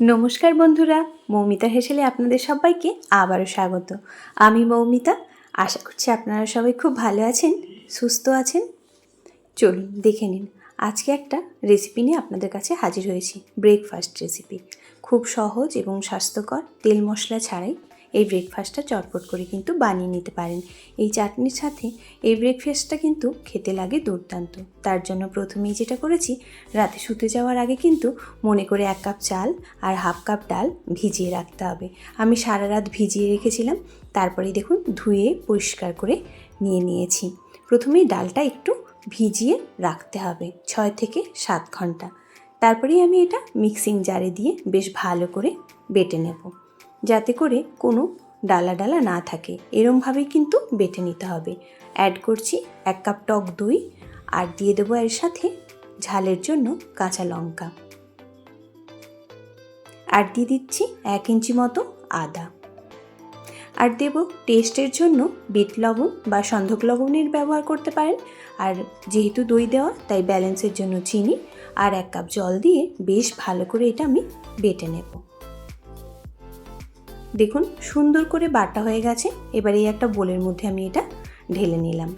নমস্কার বন্ধুরা, মৌমিতা হেসেলে আপনাদের সবাইকে আবারও স্বাগত। আমি মৌমিতা, আশা করছি আপনারা সবাই খুব ভালো আছেন, সুস্থ আছেন। চলুন, দেখে নিন, আজকে একটা রেসিপি নিয়ে আপনাদের কাছে হাজির হয়েছি ব্রেকফাস্ট রেসিপি খুব সহজ এবং স্বাস্থ্যকর তেল মশলা ছাড়াই। এই ব্রেকফাস্টটা চটপট করে কিন্তু বানিয়ে নিতে পারেন। এই চাটনির সাথে এই ব্রেকফাস্টটা কিন্তু খেতে লাগে দুর্দান্ত। তার জন্য প্রথমেই যেটা করেছি, রাতে শুতে যাওয়ার আগে কিন্তু মনে করে এক কাপ চাল আর হাফ কাপ ডাল ভিজিয়ে রাখতে হবে। আমি সারা রাত ভিজিয়ে রেখেছিলাম তারপরে দেখুন ধুয়ে পরিষ্কার করে নিয়ে নিয়েছি। প্রথমেই ডালটা একটু ভিজিয়ে রাখতে হবে, ছয় থেকে সাত ঘণ্টা। তারপরেই আমি এটা মিক্সিং জারে দিয়ে বেশ ভালো করে বেটে নেব। যাতে করে কোনো ডালা ডালা না থাকে। এরমভাবেই কিন্তু বেটে নিতে হবে। অ্যাড করছি এক কাপ টক দই আর দিয়ে দেবো এর সাথে ঝালের জন্য কাঁচা লঙ্কা। আর দিয়ে দিচ্ছি এক ইঞ্চি মতো আদা। আর দেব টেস্টের জন্য বিট লবণ বা সন্ধক লবণের ব্যবহার করতে পারেন। আর যেহেতু দই দেওয়া, তাই ব্যালেন্সের জন্য চিনি আর এক কাপ জল দিয়ে বেশ ভালো করে এটা আমি বেটে নেব। দেখুন, সুন্দর করে বাটা হয়ে গেছে। এবার এই একটা বোলের মধ্যে আমি এটা ঢেলে নিলাম।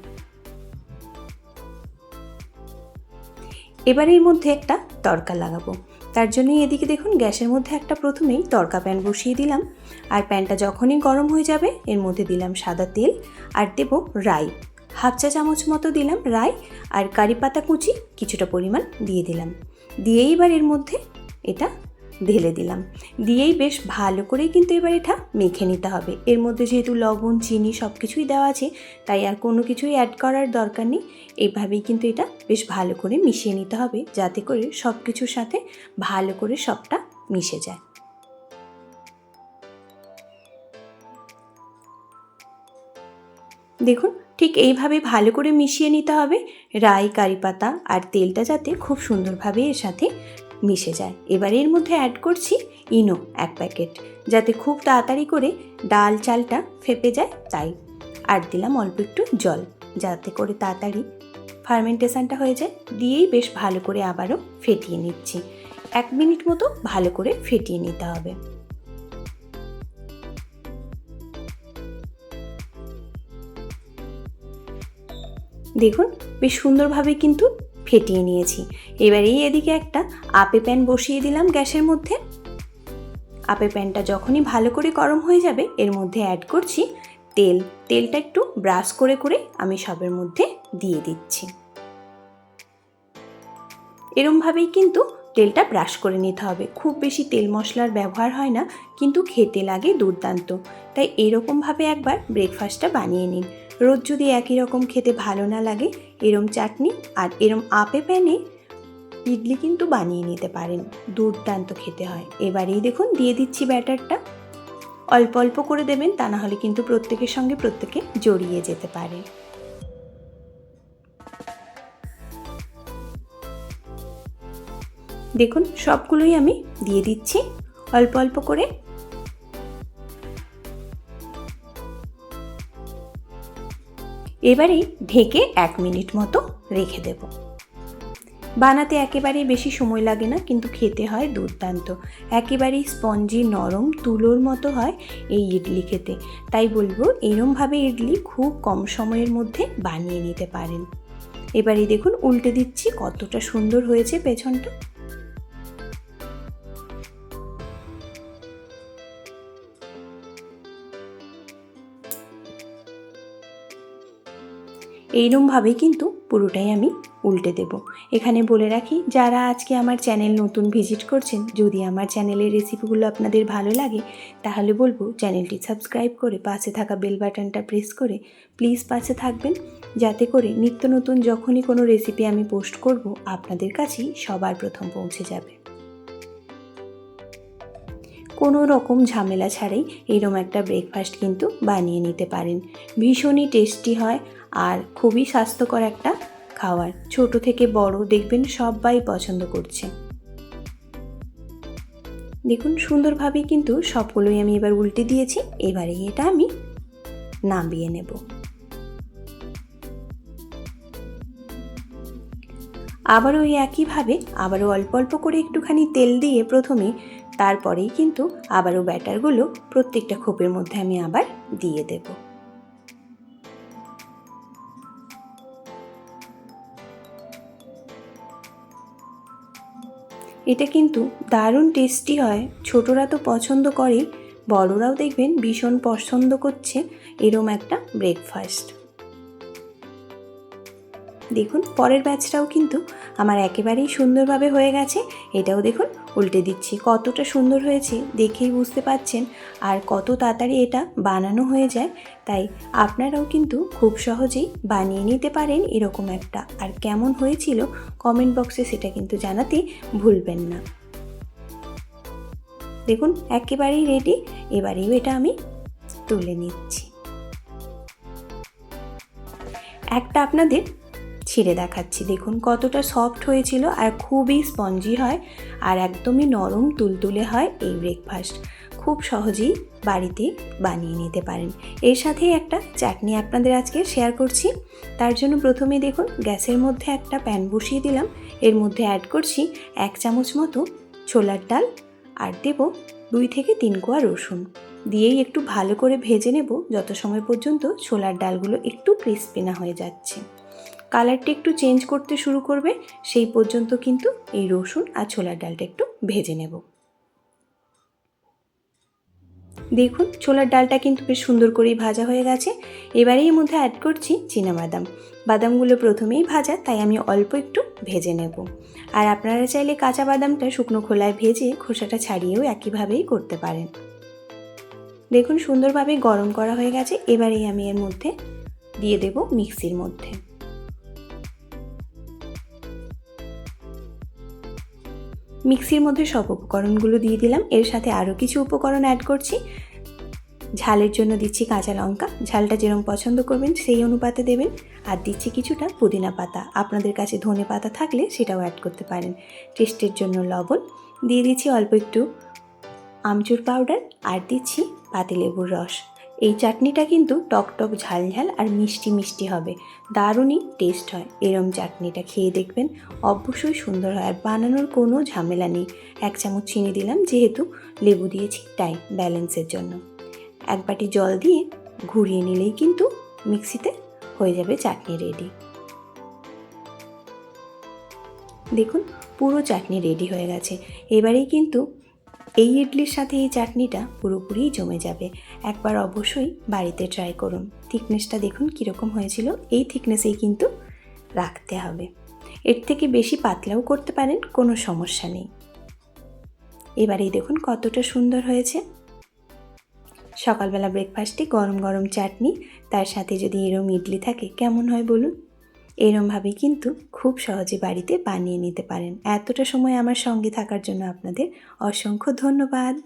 এবার এর মধ্যে একটা তড়কা লাগাবো। তার জন্যই এদিকে দেখুন, গ্যাসের মধ্যে একটা প্রথমেই তড়কা প্যান বসিয়ে দিলাম। আর প্যানটা যখনই গরম হয়ে যাবে, এর মধ্যে দিলাম সাদা তেল আর দেব রাই। হাফ চা চামচ মতো দিলাম রাই আর কারি পাতা কুচি কিছুটা পরিমাণ দিয়ে দিলাম। দিয়েই এবার এর মধ্যে এটা ঢেলে দিলাম। দিয়েই বেশ ভালো করেই কিন্তু এবার এটা মেখে নিতে হবে। এর মধ্যে যেহেতু লবণ, চিনি সব কিছুই দেওয়া আছে, তাই আর কোনো কিছুই অ্যাড করার দরকার নেই। এইভাবেই কিন্তু এটা বেশ ভালো করে মিশিয়ে নিতে হবে, যাতে করে সব কিছুর সাথে ভালো করে সবটা মিশে যায়। দেখুন, ঠিক এইভাবে ভালো করে মিশিয়ে নিতে হবে। রাই, কারি পাতা আর তেলটা যাতে খুব সুন্দরভাবে এর সাথে মিশে যায়। এবার এর মধ্যে অ্যাড করছি ইনো এক প্যাকেট যাতে খুব তাড়াতাড়ি করে ডাল চালটা ফেপে যায়। তাই আর দিলাম অল্প একটু জল, যাতে করে তাড়াতাড়ি ফার্মেন্টেশনটা হয়ে যায়। দিয়েই বেশ ভালো করে আবারও ফেটিয়ে নিচ্ছি। এক মিনিট মতো ভালো করে ফেটিয়ে নিতে হবে। দেখুন, বেশ সুন্দরভাবে কিন্তু ফেটিয়ে নিয়েছি। এবারে এদিকে একটা আপে প্যান বসিয়ে দিলাম গ্যাসের মধ্যে। আপে প্যানটা যখনই ভালো করে গরম হয়ে যাবে, এর মধ্যে অ্যাড করছি তেল। তেলটা একটু ব্রাশ করে করে আমি সবের মধ্যে দিয়ে দিচ্ছি। এরমভাবেই কিন্তু তেলটা ব্রাশ করে নিতে হবে। খুব বেশি তেল মশলার ব্যবহার হয় না, কিন্তু খেতে লাগে দুর্দান্ত। তাই এরকমভাবে একবার ব্রেকফাস্টটা বানিয়ে নিন। রোজ যদি একই রকম খেতে ভালো না লাগে, এরম চাটনি আর এরম আপে প্যানে ইডলি কিন্তু বানিয়ে নিতে পারেন। দুর্দান্ত খেতে হয়। এবারেই দেখুন, দিয়ে দিচ্ছি ব্যাটারটা। অল্প অল্প করে দেবেন, তা না হলে কিন্তু প্রত্যেকের সঙ্গে প্রত্যেকে জড়িয়ে যেতে পারে। দেখুন, সবগুলোই আমি দিয়ে দিচ্ছি। অল্প অল্প করে এবারে ঢেকে এক মিনিট মতো রেখে দেব। বানাতে একেবারেই বেশি সময় লাগে না, কিন্তু খেতে হয় দুর্দান্ত। একেবারেই স্পঞ্জি নরম তুলোর মতো হয় এই ইডলি খেতে। তাই বলব, এরমভাবে ইডলি খুব কম সময়ের মধ্যে বানিয়ে নিতে পারেন। এবারে দেখুন, উল্টে দিচ্ছি কতটা সুন্দর হয়েছে পেছনটা। এইরমভাবেই কিন্তু পুরোটাই আমি উল্টে দেব। এখানে বলে রাখি, যারা আজকে আমার চ্যানেল নতুন ভিজিট করছেন, যদি আমার চ্যানেলের রেসিপিগুলো আপনাদের ভালো লাগে, তাহলে বলব চ্যানেলটি সাবস্ক্রাইব করে পাশে থাকা বেল বাটনটা প্রেস করে প্লিজ পাশে থাকবেন। যাতে করে নিত্য নতুন যখনই কোনো রেসিপি আমি পোস্ট করব, আপনাদের কাছেই সবার প্রথম পৌঁছে যাবে। কোনো রকম ঝামেলা ছাড়াই এরম একটা ব্রেকফাস্ট কিন্তু বানিয়ে নিতে পারেন। ভীষণই টেস্টি হয় আর খুবই স্বাস্থ্যকর একটা খাবার। ছোট থেকে বড় দেখবেন সবাই পছন্দ করছে। দেখুন, সুন্দরভাবে কিন্তু সবগুলোই আমি এবার উল্টে দিয়েছি। এবারে এটা আমি নামিয়ে নেব। আবারও ওই একইভাবে, আবারও অল্প অল্প করে একটুখানি তেল দিয়ে প্রথমে, তারপরেই কিন্তু আবারও ব্যাটারগুলো প্রত্যেকটা খোপের মধ্যে আমি আবার দিয়ে দেবো। এটা কিন্তু দারুণ টেস্টি হয়। ছোটরা তো পছন্দ করে, বড়রাও দেখবেন ভীষণ পছন্দ করছে এরম একটা ব্রেকফাস্ট দেখুন, পরের ব্যাচটাও কিন্তু আমার একেবারেই সুন্দরভাবে হয়ে গেছে। এটাও দেখুন, উল্টে দিচ্ছি। কতটা সুন্দর হয়েছে, দেখেই বুঝতে পাচ্ছেন। আর কত তাড়াতাড়ি এটা বানানো হয়ে যায়, তাই আপনারাও কিন্তু খুব সহজেই বানিয়ে নিতে পারেন এরকম একটা। আর কেমন হয়েছিল কমেন্ট বক্সে সেটা কিন্তু জানাতে ভুলবেন না। দেখুন, একেবারেই রেডি এবারেও এটা আমি তুলে নিচ্ছি। একটা আপনাদের ছিঁড়ে দেখাচ্ছি। দেখুন কতটা সফট হয়েছিল আর খুবই স্পঞ্জি হয় আর একদমই নরম তুলতুলে হয় এই ব্রেকফাস্ট খুব সহজেই বাড়িতে বানিয়ে নিতে পারেন। এর সাথে একটা চাটনি আপনাদের আজকে শেয়ার করছি। তার জন্য প্রথমে দেখুন গ্যাসের মধ্যে একটা প্যান বসিয়ে দিলাম। এর মধ্যে অ্যাড করছি এক চামচ মতো ছোলার ডাল আর দেব দুই থেকে তিন কোয়া রসুন। দিয়েই একটু ভালো করে ভেজে নেব যত সময় পর্যন্ত ছোলার ডালগুলো একটু ক্রিস্পি না হয়ে যাচ্ছে। কালারটা একটু চেঞ্জ করতে শুরু করবে, সেই পর্যন্ত কিন্তু এই রসুন আর ছোলার ডালটা একটু ভেজে নেব। দেখুন, ছোলার ডালটা কিন্তু বেশ সুন্দর করেই ভাজা হয়ে গেছে। এবারে এর মধ্যে অ্যাড করছি বাদাম বাদামগুলো প্রথমেই ভাজা, তাই আমি অল্প একটু ভেজে নেব। আর আপনারা চাইলে কাঁচা বাদামটা শুকনো খোলায় ভেজে খোসাটা ছাড়িয়েও একইভাবেই করতে পারেন। দেখুন, সুন্দরভাবে গরম করা হয়ে গেছে। এবারেই আমি এর মধ্যে দিয়ে দেব মিক্সির মধ্যে। মিক্সির মধ্যে সব উপকরণগুলো দিয়ে দিলাম। এর সাথে আরও কিছু উপকরণ অ্যাড করছি। ঝালের জন্য দিচ্ছি কাঁচা লঙ্কা। ঝালটা যেরকম পছন্দ করবেন, সেই অনুপাতে দেবেন। আর দিচ্ছি কিছুটা পুদিনা পাতা। আপনাদের কাছে ধনে পাতা থাকলে সেটাও অ্যাড করতে পারেন। টেস্টের জন্য লবণ। দিয়ে দিচ্ছি অল্প একটু আমচুর পাউডার আর দিচ্ছি পাতিলেবুর রস। এই চাটনিটা কিন্তু টক টক, ঝাল ঝাল আর মিষ্টি মিষ্টি হবে। দারুণই টেস্ট হয়। এরম চাটনিটা খেয়ে দেখবেন অবশ্যই সুন্দর হয় আর বানানোর কোনো ঝামেলা নেই। এক চামচ চিনি দিলাম যেহেতু লেবু দিয়েছি তাই ব্যালেন্সের জন্য। এক বাটি জল দিয়ে ঘুরিয়ে নিলেই কিন্তু মিক্সিতে হয়ে যাবে চাটনি রেডি দেখুন পুরো চাটনি রেডি হয়ে গেছে। এবারেই কিন্তু এই ইডলির সাথে এই চাটনিটা পুরোপুরি জমে যাবে। একবার অবশ্যই বাড়িতে ট্রাই করুন। থিকনেসটা দেখুন কীরকম হয়েছিল। এই থিকনেসেই কিন্তু রাখতে হবে। এর থেকে বেশি পাতলাও করতে পারেন, কোনো সমস্যা নেই। এবারেই দেখুন কতটা সুন্দর হয়েছে। সকালবেলা ব্রেকফাস্টে গরম গরম চাটনি। তার সাথে যদি এরম ইডলি থাকে, কেমন হয় বলুন? এরমভাবেই কিন্তু খুব সহজে বাড়িতে বানিয়ে নিতে পারেন। এতটা সময় আমার সঙ্গে থাকার জন্য আপনাদের অসংখ্য ধন্যবাদ।